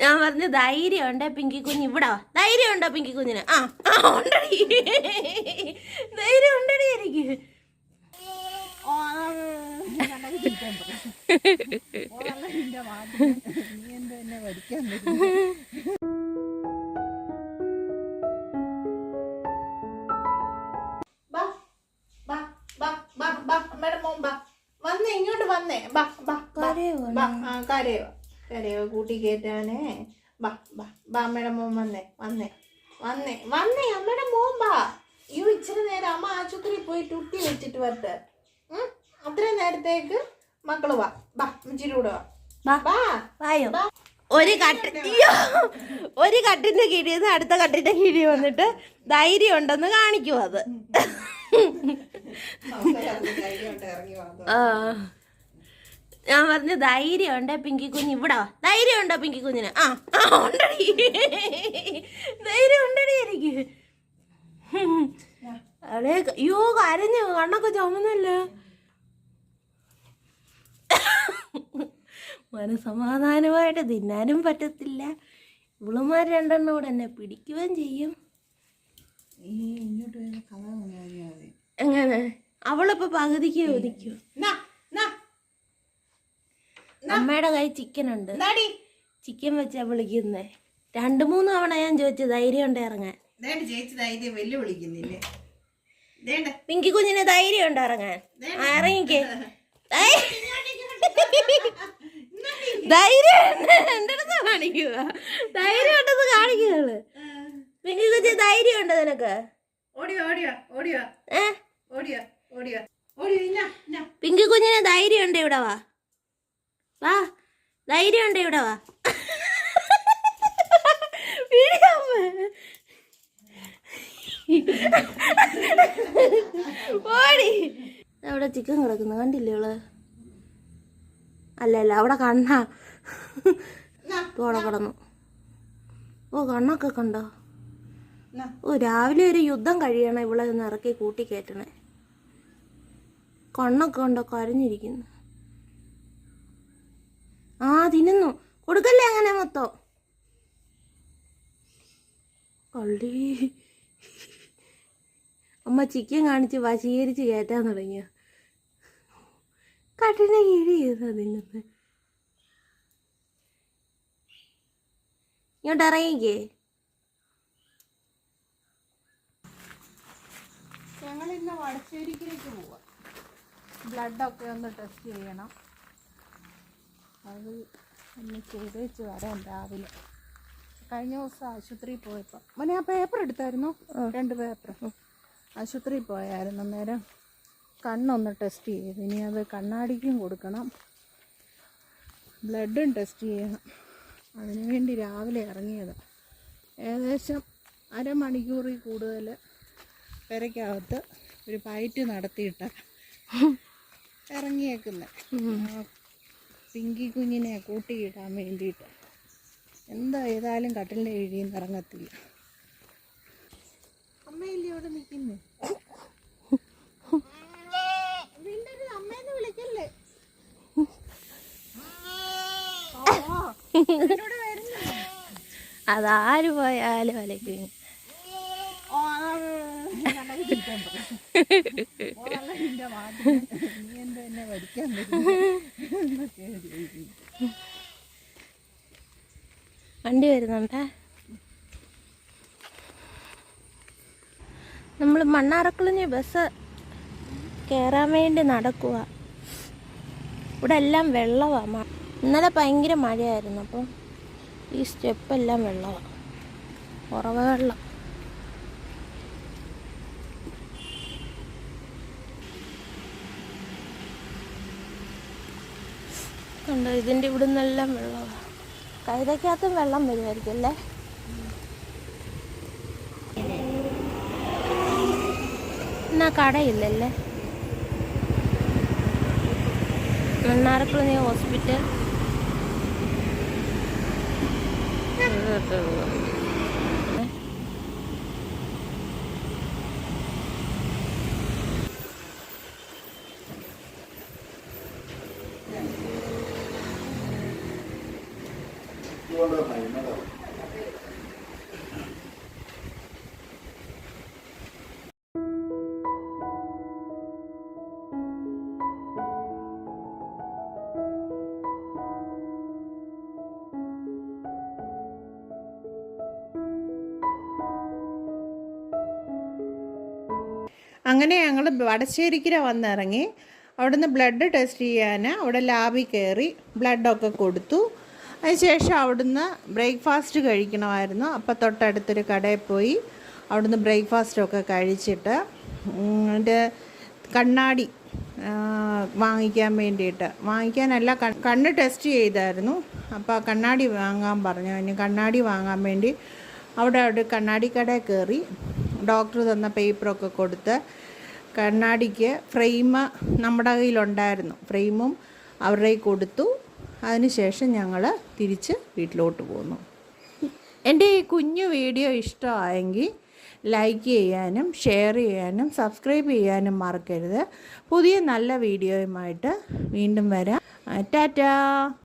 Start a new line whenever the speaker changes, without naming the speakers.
ഞാൻ പറഞ്ഞു ധൈര്യം ഉണ്ടോ പിങ്കി കുഞ്ഞ്? ഇവിടെ? വാ ധൈര്യം ഉണ്ടോ പിങ്കി കുഞ്ഞിന്? ആ ആ ഉണ്ടടി. ധൈര്യം ഉണ്ടടി എനിക്ക്
വന്നേ ഇങ്ങോട്ട് വന്നേ. ബാ? ബാ കരയോ കരയോ കൂട്ടി കയറ്റാനേ ബാ ബാ ബാ അമ്മയുടെ മോൻ വന്നേ വന്നേ വന്നേ വന്നേ അമ്മയുടെ മോൻ ബാ ഈ ഇച്ചിരി നേരം അമ്മ ആശുപത്രിയിൽ പോയി ടുട്ടി വെച്ചിട്ട് വരട്ടെ? അത്രയും നേരത്തേക്ക് മക്കൾ വാ ബാ ഇച്ചിരി കൂടെ വാ
ഒരു കട്ട് ഒരു കട്ടിന്റെ കീഴിൽ നിന്ന് അടുത്ത കട്ടിന്റെ കീഴിൽ വന്നിട്ട് ധൈര്യം ഉണ്ടെന്ന് കാണിക്കും അത് ആ ഞാൻ പറഞ്ഞു ധൈര്യം ഉണ്ടോ പിങ്കി കുഞ്ഞ്. ഇവിടെ. ധൈര്യം ഉണ്ടോ പിങ്കി കുഞ്ഞിന്? ആ ആ ഉണ്ടടി. ധൈര്യം ഉണ്ടടി എനിക്ക്. അവിടെ അയ്യോ കരഞ്ഞു കണ്ണൊക്കെ ചുമന്നല്ലോ? മനസമാധാനമായിട്ട് തിന്നാനും പറ്റത്തില്ല. ഇവളുമാർ രണ്ടെണ്ണം കൂടെ എന്നെ പിടിക്കുകയും ചെയ്യും. എങ്ങനെ? അവളിപ്പോ പകുതിക്ക് ഒതുക്കും അമ്മയുടെ കൈ ചിക്കൻ ഉണ്ട്. ചിക്കൻ വെച്ചാ വിളിക്കുന്നേ. രണ്ടു മൂന്ന് തവണ ഞാൻ ചോദിച്ചു ധൈര്യം ഉണ്ട്? ഇറങ്ങാൻ.
ചേച്ചി ധൈര്യം വെല്ലുവിളിക്കുന്നില്ലേ? ദേണ്ട
പിങ്കി കുഞ്ഞിന് ധൈര്യം ഉണ്ട് ഇറങ്ങാൻ? ഇറങ്ങിക്കേ. ധൈ- ധൈര്യം ഉണ്ട്. എന്റെ അടുത്ത് കാണിക്കുക ധൈര്യം ഉണ്ടെന്ന് കാണിക്കുകയാണ് പിങ്കി കുഞ്ഞ് ധൈര്യം ഉണ്ട് നിനക്ക്? പിങ്കി കുഞ്ഞിന് ധൈര്യം ഉണ്ട് ഇവിടെ വാ? വാ ധൈര്യം ഉണ്ട് ഇവിടെ വാ. ഓടി. അവിടെ ചിക്കൻ കിടക്കുന്നു കണ്ടില്ലേ ഇവൾ? അല്ല അല്ല അവിടെ കണ്ണ. തോടെ കിടന്നു. ഓ കണ്ണൊക്കെ കണ്ടോ? ഓ രാവിലെ ഒരു യുദ്ധം കഴിയണം ഇവളെ ഒന്ന് ഇറക്കി കൂട്ടി കയറ്റണേ കണ്ണൊക്കെ ഉണ്ടോ കരഞ്ഞിരിക്കുന്നു. ആ തിന്നുന്നു. കൊടുക്കല്ലേ അങ്ങനെ മൊത്തം? കള്ളി. അമ്മ ചിക്കൻ കാണിച്ച് വശീകരിച്ച് കയറ്റാൻ തുടങ്ങിയ? കഠിന കീഴി ചെയ്താ തിന്നുന്നത് ഇങ്ങോട്ട് ഇറങ്ങിക്കേ.
ഞങ്ങൾ ഇന്ന് വടശ്ശേരിക്കിലേക്ക് പോവാം. ബ്ലഡൊക്കെ ഒന്ന് ടെസ്റ്റ് ചെയ്യണം. അത് ഒന്ന് ചെയ്ത് വെച്ച് വരാം രാവിലെ. കഴിഞ്ഞ ദിവസം ആശുപത്രിയിൽ പോയപ്പോൾ മോനെ ആ പേപ്പർ എടുത്തായിരുന്നു? രണ്ട് പേപ്പർ ആശുപത്രിയിൽ പോയായിരുന്നു അന്നേരം കണ്ണൊന്ന് ടെസ്റ്റ് ചെയ്ത്. ഇനി അത് കണ്ണാടിക്കും കൊടുക്കണം. ബ്ലഡും ടെസ്റ്റ് ചെയ്യണം. അതിനു വേണ്ടി രാവിലെ ഇറങ്ങിയത്. ഏകദേശം അരമണിക്കൂറിൽ കൂടുതൽ പെരയ്ക്കകത്ത് ഒരു പയറ്റ് നടത്തിയിട്ട് ഇറങ്ങിയേക്കുന്നത്. പിങ്കി കുഞ്ഞിനെ കൂട്ടിയിടാൻ വേണ്ടിയിട്ട്. എന്താ ഏതായാലും കട്ടിലിന്റെ എഴുതി ഇറങ്ങത്തില്ല. അമ്മയില്ലേ അവിടെ നിൽക്കുന്നേ? അമ്മേന്ന് വിളിക്കല്ലേ?
അതാര് പോയാലും അലക്കും.
നീ എന്താ എന്നെ വരിക്കാൻ എന്നൊക്കെയാണ് ചോദിക്കുന്നത്
വണ്ടി വരുന്നുണ്ടേ നമ്മൾ മണ്ണാറക്കുളിഞ്ഞ് ബസ് കയറാൻ വേണ്ടി നടക്കുക ഇവിടെ എല്ലാം വെള്ളമാണ് ഇന്നലെ ഭയങ്കര മഴയായിരുന്നു. അപ്പം ഈ സ്റ്റെപ്പെല്ലാം വെള്ളമാണ് ഉറവ വെള്ളം. കണ്ടോ? ഇതിന്റെ ഇവിടെ നിന്നെല്ലാം വെള്ളമാണ് കൈതക്കകത്തും വെള്ളം വരുമായിരിക്കും അല്ലേ? എന്നാ കടയില്ലല്ലേ? മണ്ണാറക്കുളഞ്ഞ ഹോസ്പിറ്റൽ.
അങ്ങനെ ഞങ്ങൾ വടശ്ശേരിക്കര വന്നിറങ്ങി. അവിടുന്ന് ബ്ലഡ് ടെസ്റ്റ് ചെയ്യാൻ അവിടെ ലാബിൽ കയറി ബ്ലഡൊക്കെ കൊടുത്തു. അതിനുശേഷം അവിടുന്ന് ബ്രേക്ക്ഫാസ്റ്റ് കഴിക്കണമായിരുന്നു. അപ്പോൾ തൊട്ടടുത്തൊരു കടയിൽ പോയി അവിടുന്ന് ബ്രേക്ക്ഫാസ്റ്റൊക്കെ കഴിച്ചിട്ട് എന്റെ കണ്ണാടി വാങ്ങിക്കാൻ വേണ്ടിയിട്ട്. വാങ്ങിക്കാനല്ല കണ്ണ് ടെസ്റ്റ് ചെയ്തായിരുന്നു. അപ്പോൾ കണ്ണാടി വാങ്ങാൻ പറഞ്ഞു. ഇനി കണ്ണാടി വാങ്ങാൻ വേണ്ടി അവിടെ അവിടെ കണ്ണാടി കടയിൽ കയറി ഡോക്ടർ തന്ന പേപ്പറൊക്കെ കൊടുത്ത് കണ്ണാടിക്ക് ഫ്രെയിം നമ്മുടെ കയ്യിലുണ്ടായിരുന്നു. ഫ്രെയിമും അവരുടെ കൊടുത്തു. അതിനുശേഷം ഞങ്ങൾ തിരിച്ച് വീട്ടിലോട്ട് പോന്നു. എന്റെ ഈ കുഞ്ഞു വീഡിയോ ഇഷ്ടമായെങ്കിൽ ലൈക്ക് ചെയ്യാനും ഷെയർ ചെയ്യാനും സബ്സ്ക്രൈബ് ചെയ്യാനും മറക്കരുത്. പുതിയ നല്ല വീഡിയോയുമായിട്ട് വീണ്ടും വരാം. ടാറ്റാ.